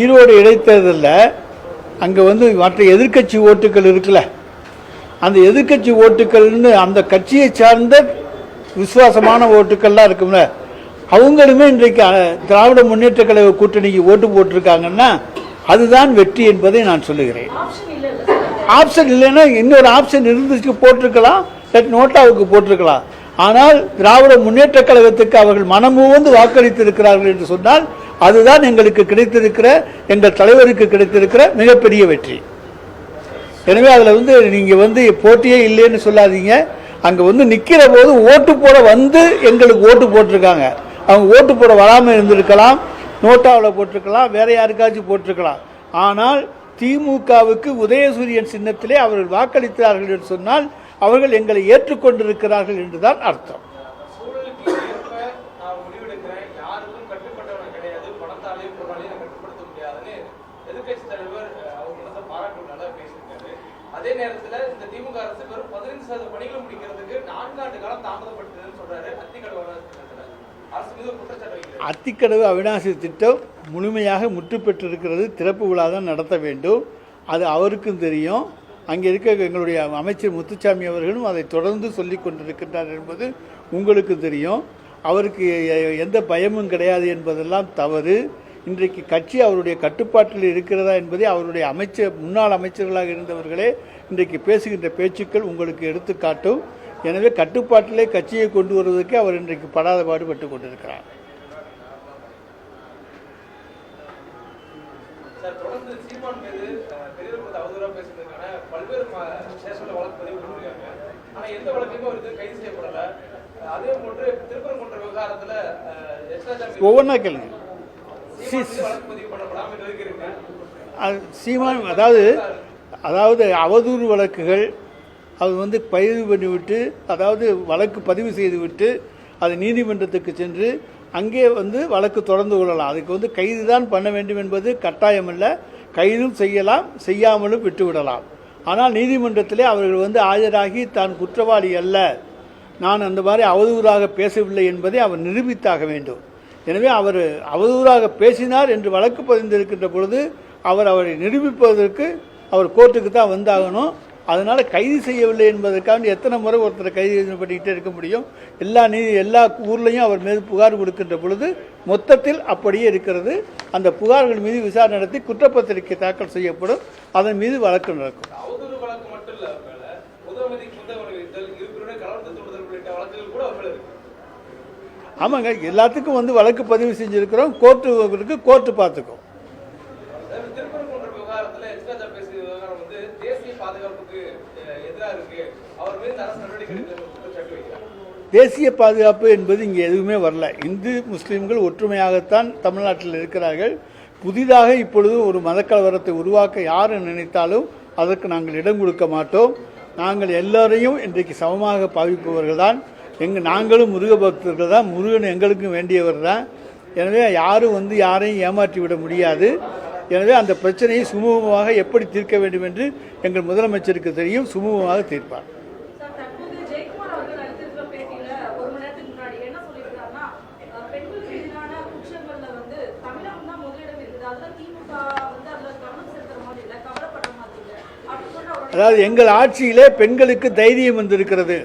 ஈரோடு இடைத்தேர்தலில் அங்கே வந்து மற்ற எதிர்க்கட்சி ஓட்டுகள் இருக்குல்ல அந்த எதிர்க்கட்சி ஓட்டுக்கள்னு அந்த கட்சியை சார்ந்த விசுவாசமான ஓட்டுக்கள்லாம் இருக்கும்ல அவங்களுமே இன்றைக்கு திராவிட முன்னேற்ற கழக கூட்டணிக்கு ஓட்டு போட்டிருக்காங்கன்னா அதுதான் வெற்றி என்பதை நான் சொல்லுகிறேன். ஆப்ஷன் இல்லைன்னா இன்னொரு ஆப்ஷன் இருந்துச்சு போட்டிருக்கலாம் நோட்டாவுக்கு போட்டிருக்கலாம். ஆனால் திராவிட முன்னேற்ற கழகத்துக்கு அவர்கள் மனமுவந்து வாக்களித்திருக்கிறார்கள் என்று சொன்னால் அதுதான் எங்களுக்கு கிடைத்திருக்கிற எங்கள் தலைவருக்கு கிடைத்திருக்கிற மிகப்பெரிய வெற்றி. எனவே அதில் வந்து நீங்கள் வந்து போட்டியே இல்லைன்னு சொல்லாதீங்க. அங்கே வந்து நிற்கிற போது ஓட்டு போட வந்து எங்களுக்கு ஓட்டு போட்டிருக்காங்க. அவங்க ஓட்டு போட வராமல் இருந்திருக்கலாம் நோட்டாவில் போட்டிருக்கலாம் வேற யாருக்காச்சும் போட்டிருக்கலாம். ஆனால் திமுகவுக்கு உதயசூரியன் சின்னத்திலே அவர்கள் வாக்களித்தார்கள் என்று சொன்னால் அவர்கள் எங்களை ஏற்றுக்கொண்டிருக்கிறார்கள் என்றுதான் அர்த்தம். முடியாதுன்னு எதிர்கட்சி தலைவர் அஹ், அவங்க வந்து பாராட்டு நல்லா பேசியிருக்காரு. அதே நேரத்துல இந்த திமுக அரசு வெறும் பதினைந்து சதவீத பணிகளை முடிக்கிறதுக்கு நான்காண்டு காலம் தாமதப்படுத்துதுன்னு சொல்றாரு அத்திக்கடவான அரசு மீது குற்றச்சாட்டு அத்திக்கடவு அவிநாசி திட்டம் முழுமையாக முற்று பெற்றிருக்கிறது. திறப்பு விழா தான் நடத்த வேண்டும். அது அவருக்கும் தெரியும். அங்கே இருக்க எங்களுடைய அமைச்சர் முத்துச்சாமி அவர்களும் அதை தொடர்ந்து சொல்லி கொண்டிருக்கின்றார் என்பது உங்களுக்கு தெரியும். அவருக்கு எந்த பயமும் கிடையாது என்பதெல்லாம் தவறு. இன்றைக்கு கட்சி அவருடைய கட்டுப்பாட்டில் இருக்கிறதா என்பதை அவருடைய அமைச்சர் முன்னாள் அமைச்சர்களாக இருந்தவர்களே இன்றைக்கு பேசுகின்ற பேச்சுக்கள் உங்களுக்கு எடுத்துக்காட்டும். எனவே கட்டுப்பாட்டிலே கட்சியை கொண்டு வருவதற்கு அவர் இன்றைக்கு படாத பாடுபட்டு கொண்டிருக்கிறார். ஒவ்வொன்றா கேளுங்க. சீமான் அது சீமான் அதாவது அதாவது அவதூறு வழக்குகள் அது வந்து பதிவு பண்ணிவிட்டு அதாவது வழக்கு பதிவு செய்துவிட்டு அது நீதிமன்றத்துக்கு சென்று அங்கே வந்து வழக்கு தொடர்ந்து கொள்ளலாம். அதுக்கு வந்து கைது தான் பண்ண வேண்டும் என்பது கட்டாயமல்ல. கைதும் செய்யலாம் செய்யாமலும் விட்டுவிடலாம். ஆனால் நீதிமன்றத்திலே அவர்கள் வந்து ஆஜராகி தான் குற்றவாளி அல்ல. நான் அந்த மாதிரி அவதூறாக பேசவில்லை என்பதை அவர் நிரூபித்தாக வேண்டும். எனவே அவர் அவதூறாக பேசினார் என்று வழக்கு பதிந்திருக்கின்ற பொழுது அவர் அவரை நிரூபிப்பதற்கு அவர் கோர்ட்டுக்கு தான் வந்தாகணும். அதனால் கைது செய்யவில்லை என்பதற்காக எத்தனை முறை ஒருத்தரை கைது பண்ணிக்கிட்டே இருக்க முடியும். எல்லா நீதி எல்லா ஊர்லேயும் அவர் மீது புகார் கொடுக்கின்ற பொழுது மொத்தத்தில் அப்படியே இருக்கிறது. அந்த புகார்கள் மீது விசாரணை நடத்தி குற்றப்பத்திரிகை தாக்கல் செய்யப்படும். அதன் மீது வழக்கு நடக்கும் அவதூறு வழக்கு மட்டும் இல்ல அவர் மேல பொது அமைதிக்கு புத்தகம் வெளியிட்டல் இருப்பினுடைய கலந்து தூண்டுதல் உள்ளிட்ட வழக்குகள் கூட அவர் மேல இருக்கு ஆமாங்க எல்லாத்துக்கும் வந்து வழக்கு பதிவு செஞ்சுருக்கிறோம். கோர்ட்டு கோர்ட்டு பார்த்துக்கும். தேசிய பாதுகாப்பு என்பது இங்கே எதுவுமே வரல. இந்து முஸ்லீம்கள் ஒற்றுமையாகத்தான் தமிழ்நாட்டில் இருக்கிறார்கள். புதிதாக இப்பொழுது ஒரு மதக்கலவரத்தை உருவாக்க யார் நினைத்தாலும் அதற்கு நாங்கள் இடம் கொடுக்க மாட்டோம். நாங்கள் எல்லாரையும் இன்றைக்கு சமமாக பாவிப்பவர்கள் தான் எங்க நாங்களும் முருக பக்தர்கள் தான். முருகன் எங்களுக்கும் வேண்டியவர் தான். எனவே யாரும் வந்து யாரையும் ஏமாற்றி விட முடியாது. எனவே அந்த பிரச்சனையை சுமூகமாக எப்படி தீர்க்க வேண்டும் என்று எங்கள் முதலமைச்சருக்கு தெரியும். சுமூகமாக தீர்ப்பார். அதாவது எங்கள் ஆட்சியிலே பெண்களுக்கு தைரியம் வந்திருக்கிறது.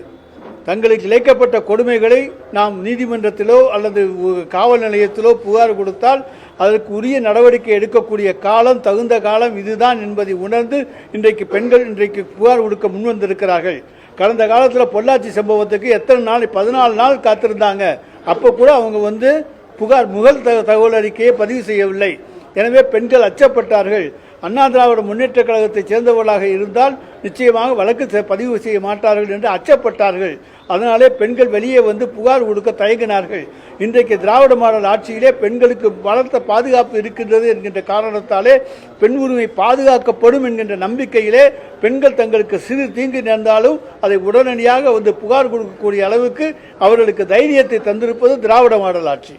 தங்களுக்கு இழைக்கப்பட்ட கொடுமைகளை நாம் நீதிமன்றத்திலோ அல்லது காவல் நிலையத்திலோ புகார் கொடுத்தால் அதற்கு உரிய நடவடிக்கை எடுக்கக்கூடிய காலம் தகுந்த காலம் இதுதான் என்பதை உணர்ந்து இன்றைக்கு பெண்கள் இன்றைக்கு புகார் கொடுக்க முன்வந்திருக்கிறார்கள் கடந்த காலத்தில் பொள்ளாச்சி சம்பவத்துக்கு எத்தனை நாள் பதினாலு நாள் காத்திருந்தாங்க. அப்போ கூட அவங்க வந்து புகார் முகல் த- தகவல் அறிக்கையை பதிவு செய்யவில்லை. எனவே பெண்கள் அச்சப்பட்டார்கள். அண்ணா திராவிட முன்னேற்ற கழகத்தைச் சேர்ந்தவர்களாக இருந்தால் நிச்சயமாக வழக்கு பதிவு செய்ய மாட்டார்கள் என்று அச்சப்பட்டார்கள். அதனாலே பெண்கள் வெளியே வந்து புகார் கொடுக்க தயங்கினார்கள். இன்றைக்கு திராவிட மாடல் ஆட்சியிலே பெண்களுக்கு பலத்த பாதுகாப்பு இருக்கின்றது என்கின்ற காரணத்தாலே பெண் உரிமை பாதுகாக்கப்படும் என்கின்ற நம்பிக்கையிலே பெண்கள் தங்களுக்கு சிறு தீங்கு நேர்ந்தாலும் அதை உடனடியாக வந்து புகார் கொடுக்கக்கூடிய அளவுக்கு அவர்களுக்கு தைரியத்தை தந்திருப்பது திராவிட மாடல் ஆட்சி.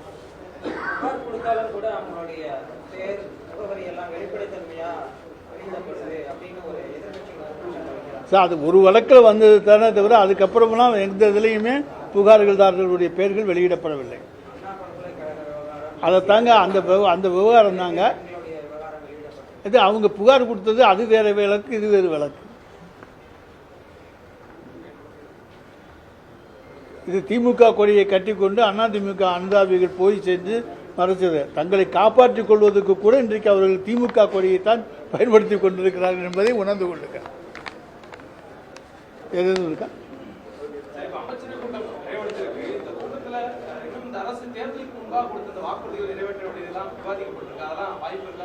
சார் அது ஒரு வழக்கில் வந்தது தானே தவிர அதுக்கப்புறமெல்லாம் எந்த இதுலேயுமே புகார்கள்தாரர்களுடைய பெயர்கள் வெளியிடப்படவில்லை. அதை தாங்க அந்த அந்த விவகாரம் தாங்க. இது அவங்க புகார் கொடுத்தது அது வேற விளக்கு இது வேறு விளக்கு இது திமுக கொடியை கட்டிக்கொண்டு அதிமுக அனுதாபிகள் போய் சென்று மறைச்சது. தங்களை காப்பாற்றிக் கொள்வதற்கு கூட இன்றைக்கு அவர்கள் திமுக கொடியைத்தான் பயன்படுத்தி கொண்டிருக்கிறார்கள் என்பதை உணர்ந்து கொள்ளுங்கள். எதுவும் இருக்கா?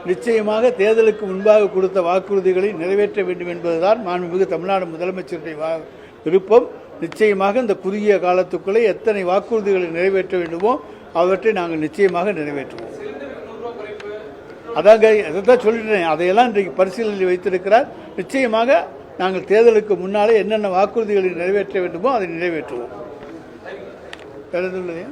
நிச்சயமாக தேர்தலுக்கு முன்பாக கொடுத்த வாக்குறுதிகளை நிறைவேற்ற வேண்டும் என்பதுதான் மாண்புமிகு தமிழ்நாடு முதலமைச்சருடைய விருப்பம். நிச்சயமாக இந்த குறுகிய காலத்துக்குள்ளே எத்தனை வாக்குறுதிகளை நிறைவேற்ற வேண்டுமோ அவற்றை நாங்கள் நிச்சயமாக நிறைவேற்றுவோம். அதாங்க அதை தான் அதாங்க அதைத்தான் சொல்லிட்டேன் அதையெல்லாம் இன்றைக்கு பரிசீலனை வைத்திருக்கிறார். நிச்சயமாக நாங்கள் தேர்தலுக்கு முன்னாலே என்னென்ன வாக்குறுதிகளை நிறைவேற்ற வேண்டுமோ அதை நிறைவேற்றுவோம். வேறு எதுவும் இல்லையா?